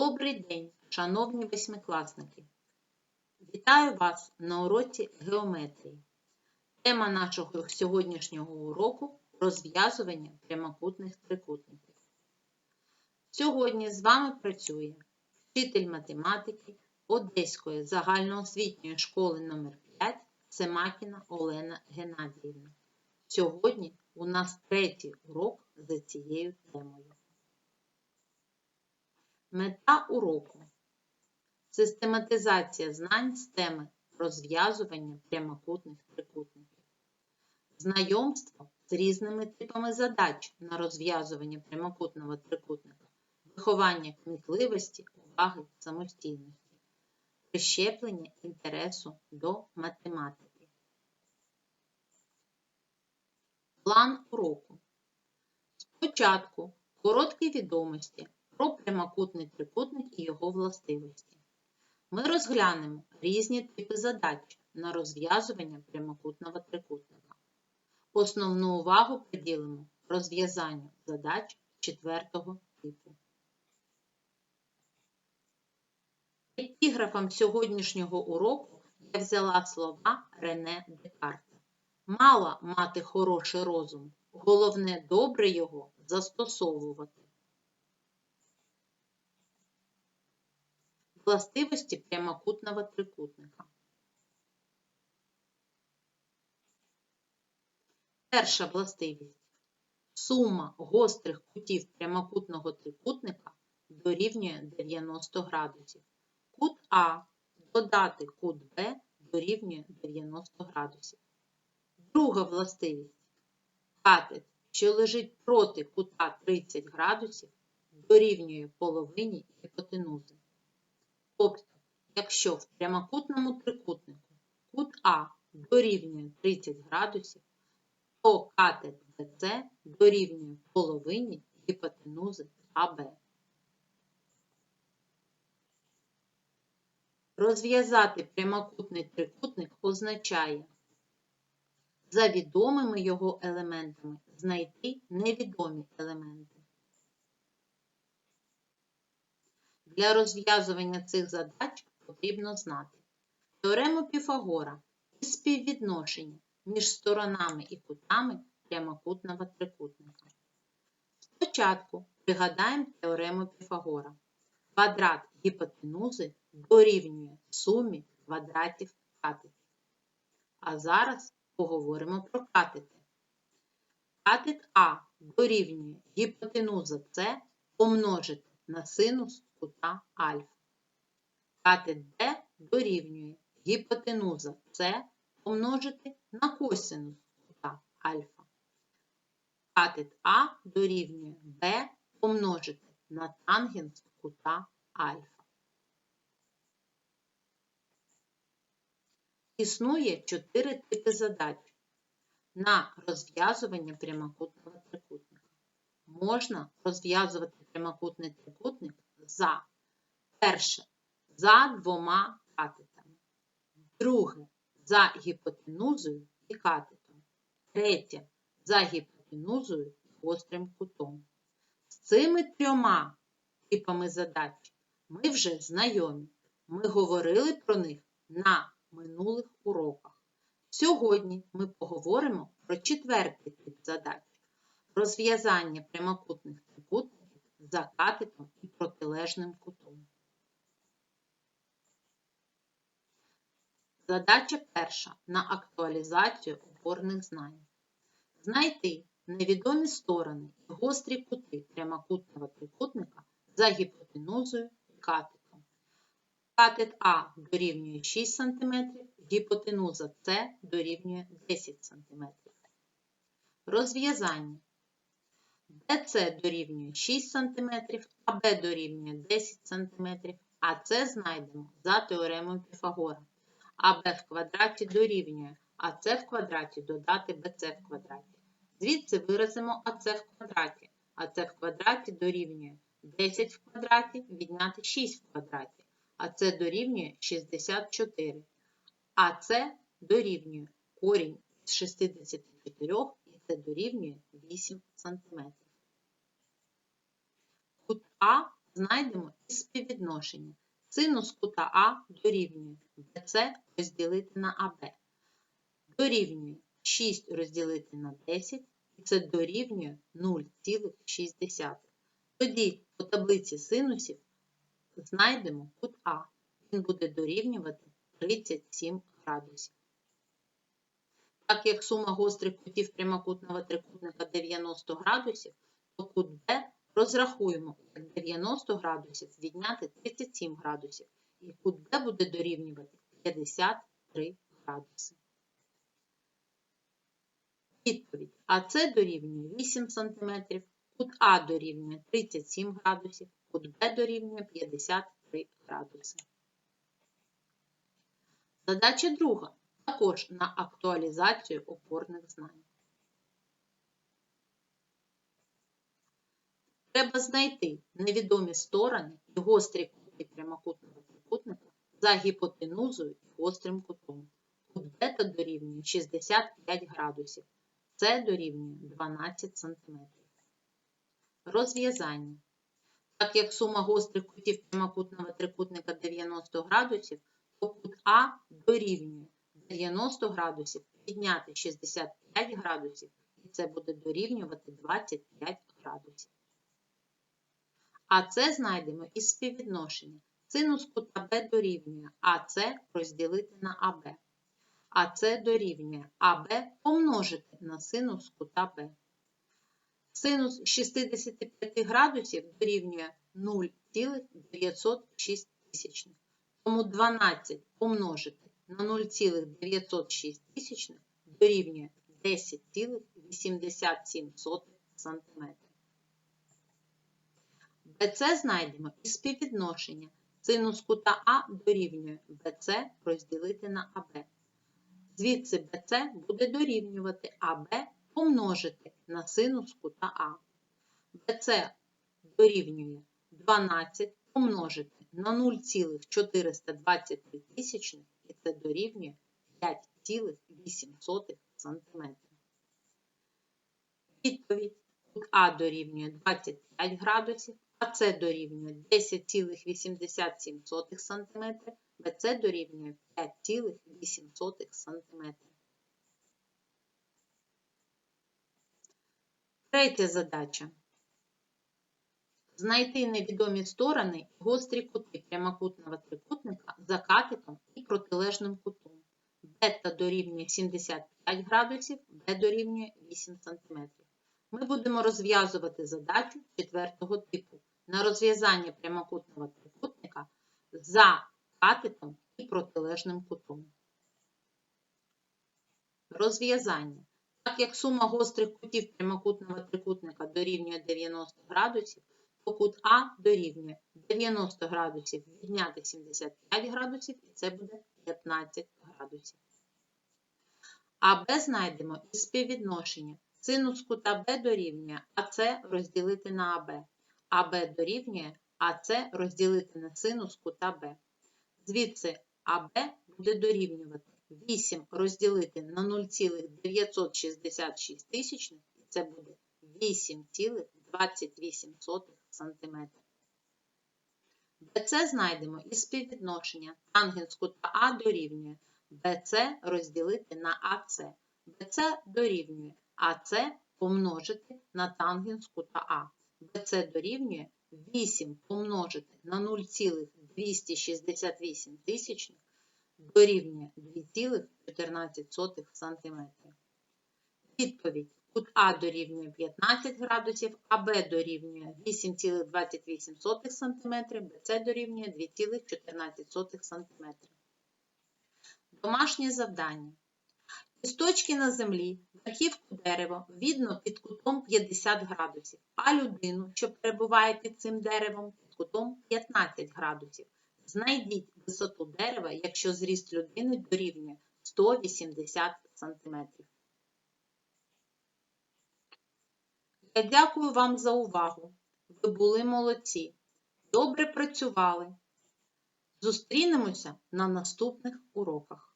Добрий день, шановні восьмикласники! Вітаю вас на уроці геометрії. Тема нашого сьогоднішнього уроку розв'язування прямокутних трикутників. Сьогодні з вами працює вчитель математики Одеської загальноосвітньої школи номер 5 Семакіна Олена Геннадіївна. Сьогодні у нас третій урок за цією темою. Мета уроку систематизація знань з теми розв'язування прямокутних трикутників, знайомство з різними типами задач на розв'язування прямокутного трикутника, виховання кмітливості, уваги, самостійності, прищеплення інтересу до математики. План уроку. Спочатку короткі відомості про прямокутний трикутник і його властивості. Ми розглянемо різні типи задач на розв'язування прямокутного трикутника. Основну увагу приділимо розв'язанню задач четвертого типу. Епіграфом сьогоднішнього уроку я взяла слова Рене Декарта. Мало мати хороший розум, головне добре його застосовувати. Властивості прямокутного трикутника. Перша властивість. Сума гострих кутів прямокутного трикутника дорівнює 90 градусів. Кут А додати кут Б дорівнює 90 градусів. Друга властивість. Катет, що лежить проти кута 30 градусів, дорівнює половині гіпотенузи. Тобто, якщо в прямокутному трикутнику кут А дорівнює 30 градусів, то катет BC дорівнює половині гіпотенузи АБ. Розв'язати прямокутний трикутник означає за відомими його елементами знайти невідомі елементи. Для розв'язування цих задач потрібно знати теорему Піфагора і співвідношення між сторонами і кутами прямокутного трикутника. Спочатку пригадаємо теорему Піфагора. Квадрат гіпотенузи дорівнює сумі квадратів катетів. А зараз поговоримо про катети. Катет А дорівнює гіпотенуза С помножити на синус кута альфа. Катет Д дорівнює гіпотенуза С помножити на косинус кута альфа. Катет А дорівнює Б помножити на тангенс кута альфа. Існує чотири типи задач на розв'язування прямокутного трикутника. Можна розв'язувати прямокутний трикутник за перше за двома катетами, друге за гіпотенузою і катетом, третє за гіпотенузою і гострим кутом. З цими трьома типами задач ми вже знайомі. Ми говорили про них на минулих уроках. Сьогодні ми поговоримо про четвертий тип задач розв'язання прямокутних трикутників за катетом і протилежним кутом. Задача перша на актуалізацію опорних знань. Знайти невідомі сторони і гострі кути прямокутного трикутника за гіпотенузою і катетом. Катет А дорівнює 6 см, гіпотенуза С дорівнює 10 см. Розв'язання. ДС дорівнює 6 см, а Б дорівнює 10 см, а С знайдемо за теоремою Піфагора. АБ в квадраті дорівнює АС в квадраті додати БЦ в квадраті. Звідси виразимо АС в квадраті. АС в квадраті дорівнює 10 в квадраті відняти 6 в квадраті. А це дорівнює 64. А це дорівнює корінь з 64 і це дорівнює 8 см. Кут А знайдемо із співвідношення. Синус кута А дорівнює BC розділити на АБ. Дорівнює 6 розділити на 10, і це дорівнює 0,6. Тоді по таблиці синусів знайдемо кут А. Він буде дорівнювати 37 градусів. Так як сума гострих кутів прямокутного трикутника 90 градусів, то кут Б розрахуємо як 90 градусів відняти 37 градусів. І кут Б буде дорівнювати 53 градуси. Відповідь АС дорівнює 8 см, кут А дорівнює 37 градусів, кут Б дорівнює 53 градуси. Задача друга. Також на актуалізацію опорних знань. Треба знайти невідомі сторони і гострі кути прямокутного трикутника за гіпотенузою і гострим кутом. Кут бета дорівнює 65 градусів, С дорівнює 12 см. Розв'язання. Так як сума гострих кутів прямокутного трикутника 90 градусів, то кут А дорівнює 90 градусів підняти 65 градусів, і це буде дорівнювати 25 градусів. А це знайдемо із співвідношення. Синус кута Б дорівнює АС розділити на АБ. АС дорівнює АБ помножити на синус кута Б. Синус 65 градусів дорівнює 0,906. Тому 12 помножити на 0,906 дорівнює 10,87 см. BC знайдемо із співвідношення. Синус кута А дорівнює BC розділити на АБ. Звідси BC буде дорівнювати АБ помножити на синус кута А. BC дорівнює 12 помножити на 0,423 тисячних, і це дорівнює 5,8 см. Відповідь А дорівнює 25 градусів, АС дорівнює 10,87 см, БЦ дорівнює 5,8 см. Третя задача. Знайти невідомі сторони гострі кути прямокутного трикутника за катетом і протилежним кутом. Бета дорівнює 75 градусів, Б дорівнює 8 см. Ми будемо розв'язувати задачу четвертого типу на розв'язання прямокутного трикутника за катетом і протилежним кутом. Розв'язання. Так як сума гострих кутів прямокутного трикутника дорівнює 90 градусів, кут А дорівнює 90 градусів відняти 75 градусів, і це буде 15 градусів. А Б знайдемо із співвідношення. Синус кута Б дорівнює АС розділити на АБ. АБ дорівнює АС розділити на синус кута Б. Звідси АБ буде дорівнювати 8 розділити на 0,966 тисячних, і це буде 8,28 см. BC знайдемо із співвідношення. Тангенс кута А дорівнює BC розділити на АС. BC дорівнює АС помножити на тангенс кута А. BC дорівнює 8 помножити на 0,268 тисячних дорівнює 2,14 см. Відповідь. Кут А дорівнює 15 градусів, АБ дорівнює 8,28 см, БЦ дорівнює 2,14 см. Домашнє завдання. Із точки на землі верхівку дерева видно під кутом 50 градусів, а людину, що перебуває під цим деревом, під кутом 15 градусів. Знайдіть висоту дерева, якщо зріст людини дорівнює 180 см. Я дякую вам за увагу. Ви були молодці. Добре працювали. Зустрінемося на наступних уроках.